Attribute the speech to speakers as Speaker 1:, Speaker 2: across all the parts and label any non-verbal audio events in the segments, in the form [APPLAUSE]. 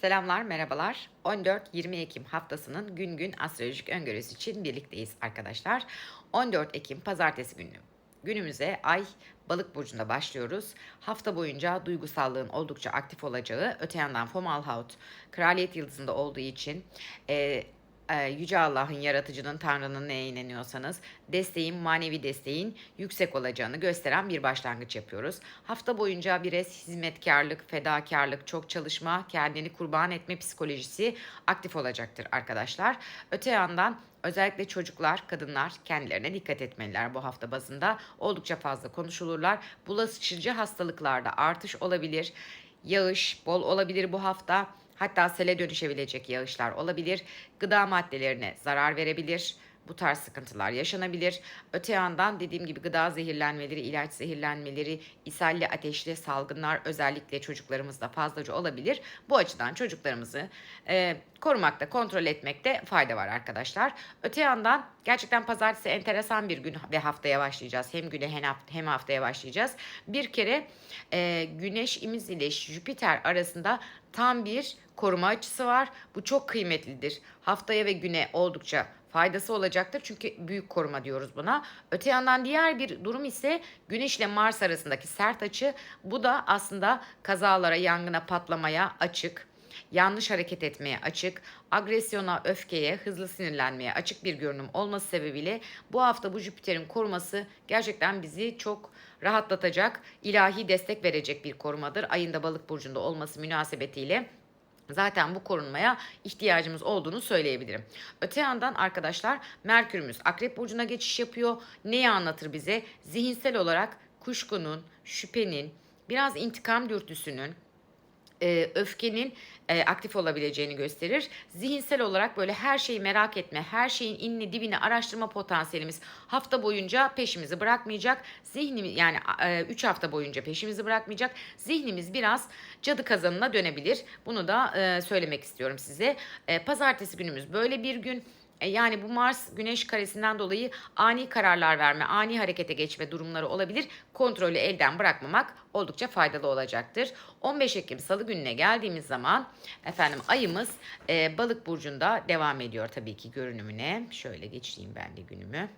Speaker 1: Selamlar, merhabalar. 14-20 Ekim haftasının gün gün astrolojik öngörüsü için birlikteyiz arkadaşlar. 14 Ekim pazartesi günü. Günümüze ay balık burcunda başlıyoruz. Hafta boyunca duygusallığın oldukça aktif olacağı, öte yandan Fomalhaut kraliyet yıldızında olduğu için e, Yüce Allah'ın, yaratıcının, Tanrı'nın neye inanıyorsanız desteğin, manevi desteğin yüksek olacağını gösteren bir başlangıç yapıyoruz. Hafta boyunca biraz hizmetkarlık, fedakarlık, çok çalışma, kendini kurban etme psikolojisi aktif olacaktır arkadaşlar. Öte yandan Özellikle çocuklar, kadınlar kendilerine dikkat etmeliler bu hafta bazında. Oldukça fazla konuşulurlar. Bulaşıcı hastalıklarda artış olabilir. Yağış bol olabilir bu hafta. Hatta sele dönüşebilecek yağışlar olabilir. Gıda maddelerine zarar verebilir. Bu tarz sıkıntılar yaşanabilir. Öte yandan dediğim gibi gıda zehirlenmeleri, ilaç zehirlenmeleri, ishalli ateşli salgınlar özellikle çocuklarımızda fazlaca olabilir. Bu açıdan çocuklarımızı e, korumakta, kontrol etmekte fayda var arkadaşlar. Öte yandan gerçekten pazartesi enteresan bir gün ve haftaya başlayacağız. Hem güne hem haftaya başlayacağız. Bir kere e, Güneş imiz ile Jüpiter arasında tam bir koruma açısı var. Bu çok kıymetlidir. Haftaya ve güne oldukça faydası olacaktır. Çünkü büyük koruma diyoruz buna. Öte yandan diğer bir durum ise Güneş ile Mars arasındaki sert açı. Bu da aslında kazalara, yangına, patlamaya açık yanlış hareket etmeye açık, agresyona, öfkeye, hızlı sinirlenmeye açık bir görünüm olması sebebiyle bu hafta bu Jüpiter'in koruması gerçekten bizi çok rahatlatacak, ilahi destek verecek bir korumadır. Ayında balık burcunda olması münasebetiyle zaten bu korunmaya ihtiyacımız olduğunu söyleyebilirim. Öte yandan arkadaşlar Merkürümüz Akrep Burcu'na geçiş yapıyor. Neyi anlatır bize? Zihinsel olarak kuşkunun, şüphenin, biraz intikam dürtüsünün, e, öfkenin e, aktif olabileceğini gösterir. Zihinsel olarak böyle her şeyi merak etme, her şeyin inini dibini araştırma potansiyelimiz hafta boyunca peşimizi bırakmayacak. Zihnimiz yani 3 e, hafta boyunca peşimizi bırakmayacak. Zihnimiz biraz cadı kazanına dönebilir. Bunu da e, söylemek istiyorum size. E, pazartesi günümüz böyle bir gün. E, yani bu Mars Güneş karesinden dolayı ani kararlar verme, ani harekete geçme durumları olabilir. Kontrolü elden bırakmamak oldukça faydalı olacaktır. 15 Ekim Salı gününe geldiğimiz zaman efendim ayımız e, Balık burcunda devam ediyor tabii ki görünümüne. Şöyle geçeyim ben de günümü.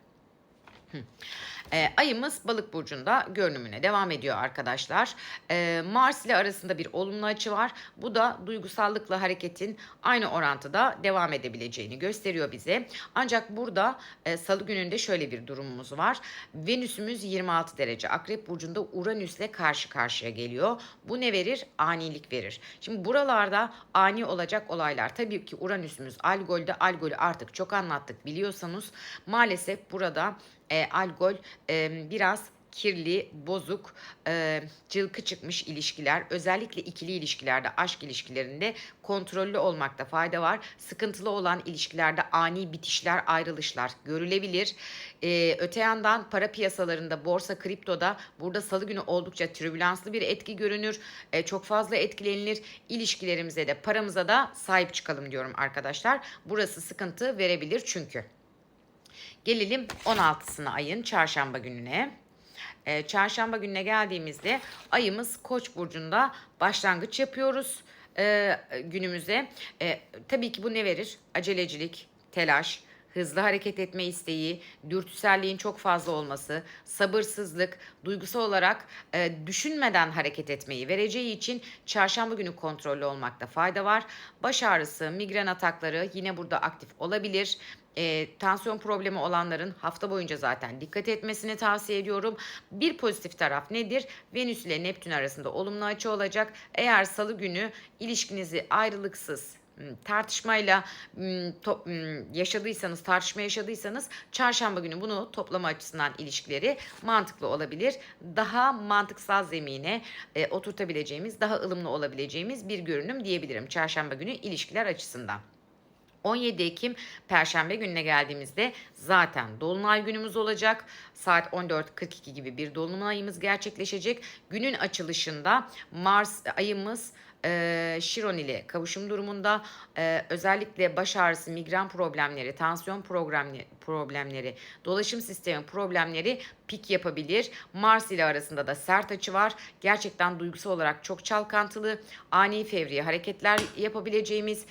Speaker 1: E, ayımız balık burcunda görünümüne devam ediyor arkadaşlar. E, Mars ile arasında bir olumlu açı var. Bu da duygusallıkla hareketin aynı orantıda devam edebileceğini gösteriyor bize. Ancak burada e, salı gününde şöyle bir durumumuz var. Venüsümüz 26 derece akrep burcunda Uranüs'le karşı karşıya geliyor. Bu ne verir? Anilik verir. Şimdi buralarda ani olacak olaylar. Tabii ki Uranüs'ümüz Algol'de. Algol'ü artık çok anlattık biliyorsanız. Maalesef burada e, alkol e, biraz kirli, bozuk, e, cılkı çıkmış ilişkiler, özellikle ikili ilişkilerde, aşk ilişkilerinde kontrollü olmakta fayda var. Sıkıntılı olan ilişkilerde ani bitişler, ayrılışlar görülebilir. E, öte yandan para piyasalarında, borsa, kriptoda burada salı günü oldukça türbülanslı bir etki görünür. E, çok fazla etkilenilir. İlişkilerimize de, paramıza da sahip çıkalım diyorum arkadaşlar. Burası sıkıntı verebilir çünkü. Gelelim 16'sına ayın çarşamba gününe. Ee, çarşamba gününe geldiğimizde ayımız Koç burcunda başlangıç yapıyoruz e, günümüze. E, tabii ki bu ne verir? Acelecilik, telaş, hızlı hareket etme isteği, dürtüselliğin çok fazla olması, sabırsızlık, duygusal olarak e, düşünmeden hareket etmeyi vereceği için çarşamba günü kontrollü olmakta fayda var. Baş ağrısı, migren atakları yine burada aktif olabilir. E, tansiyon problemi olanların hafta boyunca zaten dikkat etmesini tavsiye ediyorum. Bir pozitif taraf nedir? Venüs ile Neptün arasında olumlu açı olacak. Eğer salı günü ilişkinizi ayrılıksız tartışmayla hmm, hmm, yaşadıysanız, tartışma yaşadıysanız çarşamba günü bunu toplama açısından ilişkileri mantıklı olabilir. Daha mantıksal zemine e, oturtabileceğimiz, daha ılımlı olabileceğimiz bir görünüm diyebilirim çarşamba günü ilişkiler açısından. 17 Ekim Perşembe gününe geldiğimizde zaten dolunay günümüz olacak. Saat 14.42 gibi bir dolunayımız gerçekleşecek. Günün açılışında Mars ayımız e, Şiron ile kavuşum durumunda e, özellikle baş ağrısı, migren problemleri, tansiyon problemleri, problemleri, dolaşım sistemi problemleri pik yapabilir. Mars ile arasında da sert açı var. Gerçekten duygusal olarak çok çalkantılı, ani fevri hareketler yapabileceğimiz,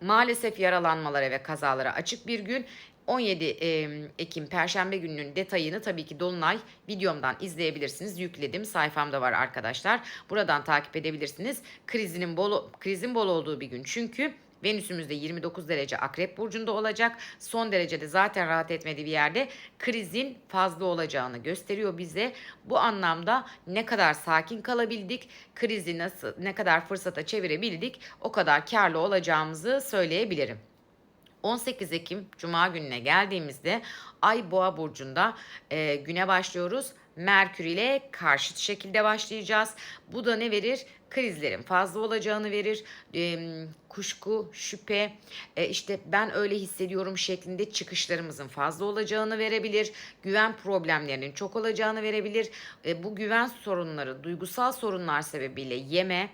Speaker 1: maalesef yaralanmalara ve kazalara açık bir gün. 17 e, Ekim Perşembe gününün detayını tabii ki Dolunay videomdan izleyebilirsiniz. Yükledim. Sayfamda var arkadaşlar. Buradan takip edebilirsiniz. Krizinin bol krizin bol olduğu bir gün çünkü Venüsümüz de 29 derece Akrep burcunda olacak. Son derecede zaten rahat etmediği bir yerde krizin fazla olacağını gösteriyor bize. Bu anlamda ne kadar sakin kalabildik, krizi nasıl ne kadar fırsata çevirebildik, o kadar karlı olacağımızı söyleyebilirim. 18 Ekim Cuma gününe geldiğimizde Ay Boğa burcunda e, güne başlıyoruz. Merkür ile karşıt şekilde başlayacağız. Bu da ne verir? Krizlerin fazla olacağını verir. E, kuşku, şüphe, e, işte ben öyle hissediyorum şeklinde çıkışlarımızın fazla olacağını verebilir. Güven problemlerinin çok olacağını verebilir. E, bu güven sorunları, duygusal sorunlar sebebiyle yeme,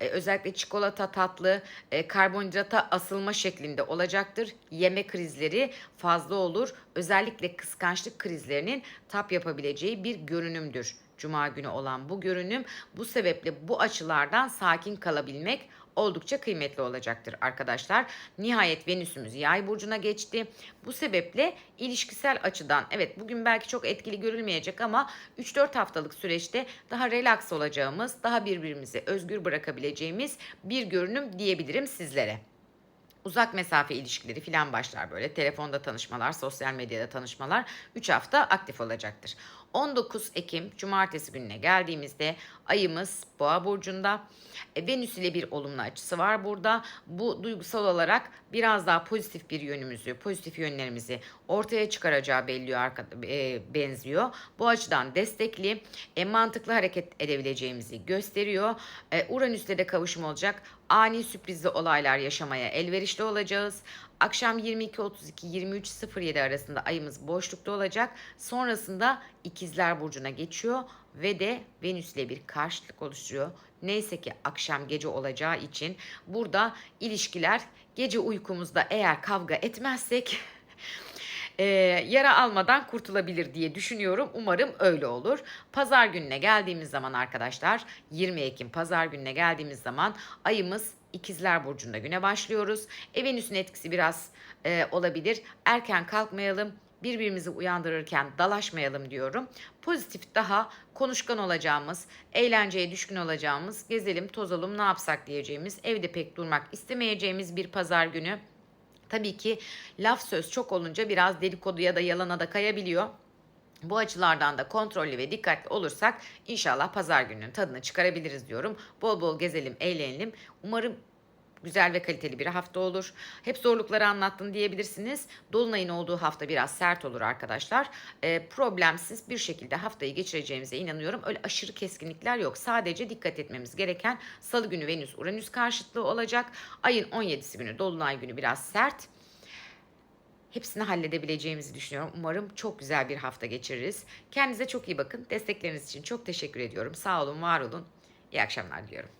Speaker 1: e, özellikle çikolata tatlı e, karbonhidrata asılma şeklinde olacaktır. Yeme krizleri fazla olur. Özellikle kıskançlık krizlerinin tap yapabileceği bir görünümdür. Cuma günü olan bu görünüm bu sebeple bu açılardan sakin kalabilmek oldukça kıymetli olacaktır arkadaşlar. Nihayet Venüsümüz yay burcuna geçti. Bu sebeple ilişkisel açıdan evet bugün belki çok etkili görülmeyecek ama 3-4 haftalık süreçte daha relax olacağımız, daha birbirimizi özgür bırakabileceğimiz bir görünüm diyebilirim sizlere uzak mesafe ilişkileri filan başlar böyle. Telefonda tanışmalar, sosyal medyada tanışmalar 3 hafta aktif olacaktır. 19 Ekim Cumartesi gününe geldiğimizde ayımız Boğa burcunda. E, Venüs ile bir olumlu açısı var burada. Bu duygusal olarak biraz daha pozitif bir yönümüzü, pozitif yönlerimizi ortaya çıkaracağı belli e, benziyor. Bu açıdan destekli, e, mantıklı hareket edebileceğimizi gösteriyor. E, Uranüs'te de kavuşum olacak. Ani sürprizli olaylar yaşamaya elverişli olacağız. Akşam 22.32-23.07 arasında ayımız boşlukta olacak. Sonrasında İkizler Burcu'na geçiyor ve de Venüs ile bir karşıtlık oluşturuyor. Neyse ki akşam gece olacağı için burada ilişkiler gece uykumuzda eğer kavga etmezsek [LAUGHS] e, yara almadan kurtulabilir diye düşünüyorum. Umarım öyle olur. Pazar gününe geldiğimiz zaman arkadaşlar 20 Ekim pazar gününe geldiğimiz zaman ayımız İkizler Burcu'nda güne başlıyoruz. E, Venüs'ün etkisi biraz e, olabilir. Erken kalkmayalım birbirimizi uyandırırken dalaşmayalım diyorum. Pozitif daha konuşkan olacağımız, eğlenceye düşkün olacağımız, gezelim, tozalım, ne yapsak diyeceğimiz, evde pek durmak istemeyeceğimiz bir pazar günü. Tabii ki laf söz çok olunca biraz dedikodu ya da yalana da kayabiliyor. Bu açılardan da kontrollü ve dikkatli olursak inşallah pazar gününün tadını çıkarabiliriz diyorum. Bol bol gezelim, eğlenelim. Umarım güzel ve kaliteli bir hafta olur. Hep zorlukları anlattın diyebilirsiniz. Dolunayın olduğu hafta biraz sert olur arkadaşlar. E, problemsiz bir şekilde haftayı geçireceğimize inanıyorum. Öyle aşırı keskinlikler yok. Sadece dikkat etmemiz gereken salı günü Venüs Uranüs karşıtlığı olacak. Ayın 17'si günü Dolunay günü biraz sert hepsini halledebileceğimizi düşünüyorum. Umarım çok güzel bir hafta geçiririz. Kendinize çok iyi bakın. Destekleriniz için çok teşekkür ediyorum. Sağ olun, var olun. İyi akşamlar diliyorum.